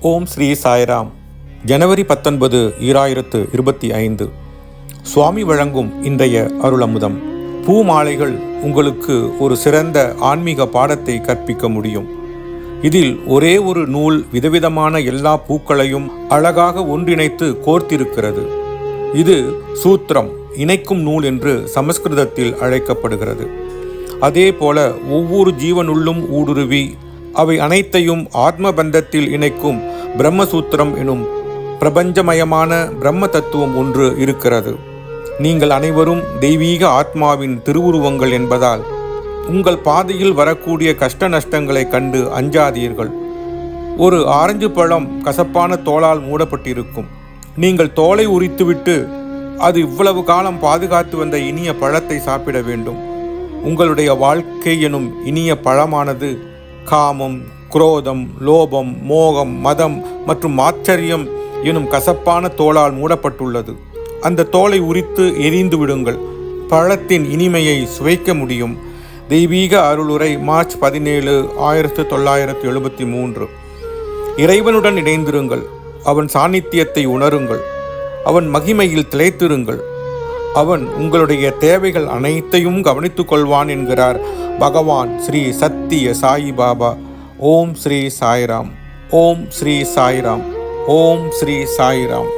ஓம் ஸ்ரீ சாய்ராம். ஜனவரி பத்தொன்பது ஈராயிரத்து இருபத்தி ஐந்து. சுவாமி வழங்கும் இன்றைய அருளமுதம். பூ மாலைகள் உங்களுக்கு ஒரு சிறந்த ஆன்மீக பாடத்தை கற்பிக்க முடியும். இதில் ஒரே ஒரு நூல் விதவிதமான எல்லா பூக்களையும் அழகாக ஒன்றிணைத்து கோர்த்திருக்கிறது. இது சூத்திரம் இணைக்கும் நூல் என்று சமஸ்கிருதத்தில் அழைக்கப்படுகிறது. அதே போல ஒவ்வொரு ஜீவனுள்ளும் ஊடுருவி அவை அனைத்தையும் ஆத்ம பந்தத்தில் இணைக்கும் பிரம்மசூத்திரம் எனும் பிரபஞ்சமயமான பிரம்ம தத்துவம் ஒன்று இருக்கிறது. நீங்கள் அனைவரும் தெய்வீக ஆத்மாவின் திருவுருவங்கள் என்பதால் உங்கள் பாதையில் வரக்கூடிய கஷ்ட நஷ்டங்களை கண்டு அஞ்சாதீர்கள். ஒரு ஆரஞ்சு பழம் கசப்பான தோளால் மூடப்பட்டிருக்கும். நீங்கள் தோலை உரித்துவிட்டு அது இவ்வளவு காலம் பாதுகாத்து வந்த இனிய பழத்தை சாப்பிட வேண்டும். உங்களுடைய வாழ்க்கை எனும் இனிய பழமானது காமம் குரோதம் லோபம் மோகம் மதம் மற்றும் ஆச்சரியம் எனும் கசப்பான தோலால் மூடப்பட்டுள்ளது. அந்த தோலை உரித்து எரிந்து விடுங்கள். பழத்தின் இனிமையை சுவைக்க முடியும். தெய்வீக அருளுரை மார்ச் பதினேழு ஆயிரத்து தொள்ளாயிரத்து எழுபத்தி மூன்று. இறைவனுடன் இணைந்திருங்கள். அவன் சாநித்தியத்தை உணருங்கள். அவன் மகிமையில் திளைத்திருங்கள். அவன் உங்களுடைய தேவைகள் அனைத்தையும் கவனித்துக் கொள்வான் என்கிறார். பகவான் ஸ்ரீ சத்திய சாயி பாபா. ஓம் ஸ்ரீ சாய்ராம். ஓம் ஸ்ரீ சாய்ராம். ஓம் ஸ்ரீ சாய்ராம்.